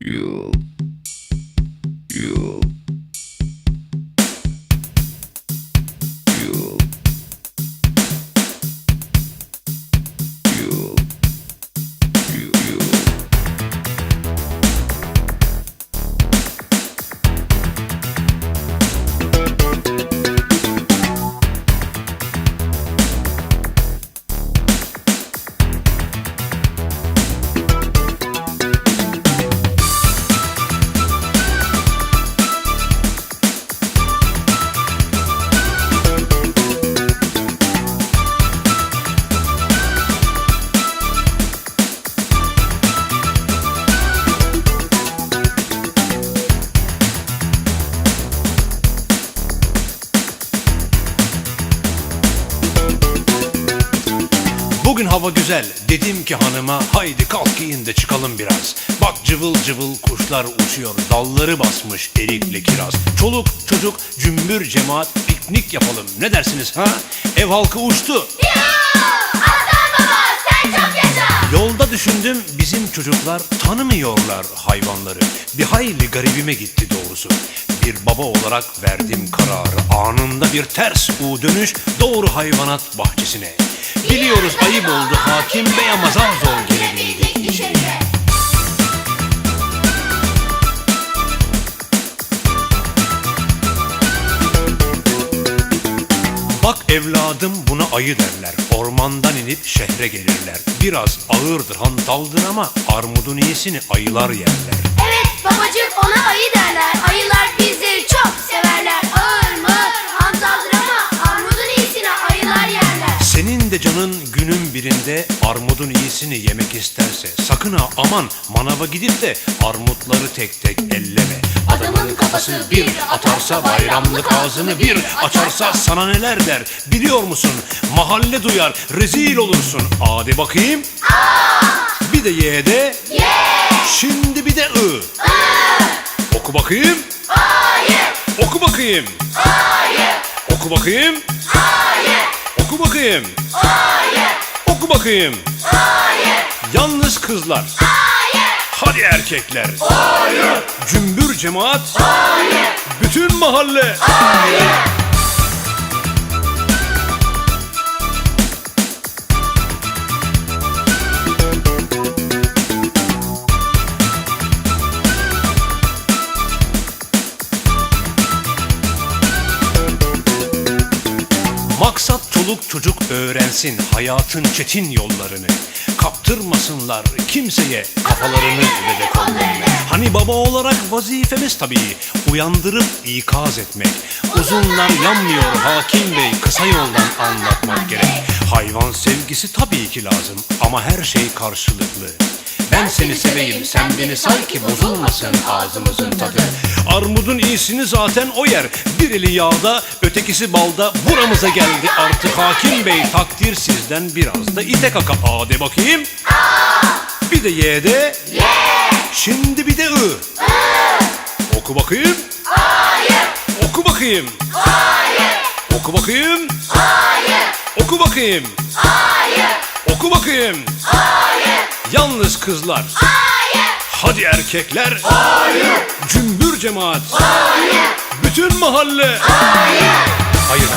you. Bugün hava güzel. Dedim ki hanıma haydi kalk giyin de çıkalım biraz. Bak cıvıl cıvıl kuşlar uçuyor. Dalları basmış erikli kiraz. Çoluk çocuk cümbür cemaat piknik yapalım. Ne dersiniz ha? Ev halkı uçtu. Yolda düşündüm bizim çocuklar tanımıyorlar hayvanları. Bir hayli garibime gitti doğrusu. Bir baba olarak verdim kararı. Anında bir ters U dönüş doğru hayvanat bahçesine. Biliyoruz ayıp oldu hakim bey ama zar zor gelebildik. Bak evladım buna ayı derler. Ormandan inip şehre gelirler. Biraz ağırdır hantaldır ama armudun iyisini ayılar yerler. Evet babacığım ona ayı derler. Ayılar de canın günün birinde armudun iyisini yemek isterse sakın ha aman manava gidip de armutları tek tek elleme. Adamın kafası bir atarsa bayramlık ağzını bir açarsa sana neler der biliyor musun? Mahalle duyar rezil olursun. Hadi bakayım. Bir de ye de. Şimdi bir de ı. Oku bakayım. Oku bakayım. Oku bakayım. Oku bakayım. Oku bakayım. Yalnız kızlar. Hadi erkekler. Cümbür cemaat. Bütün mahalle. Maksat çoluk çocuk öğrensin hayatın çetin yollarını. Kaptırmasınlar kimseye kafalarını ve de kollarını. Hani baba olarak vazifemiz tabii uyandırıp ikaz etmek. Uzunlar yanmıyor hakim bey kısa yoldan anlatmak gerek. Hayvan sevgisi tabii ki lazım ama her şey karşılıklı. Ben seni seveyim sen beni say ki bozulmasın ağzımızın tadı. Armudun iyisini zaten o yer. Bir eli yağda ötekisi balda buramıza geldi artık hakim bey. Takdir sizden biraz da ite kaka a de bakayım. Bir de ye de. Şimdi bir de ı. Oku bakayım. Oku bakayım. Oku bakayım. Oku bakayım. Oku bakayım. Yalnız kızlar. Hadi erkekler. Cümbür cemaat. Bütün mahalle. Hayır. Hayır.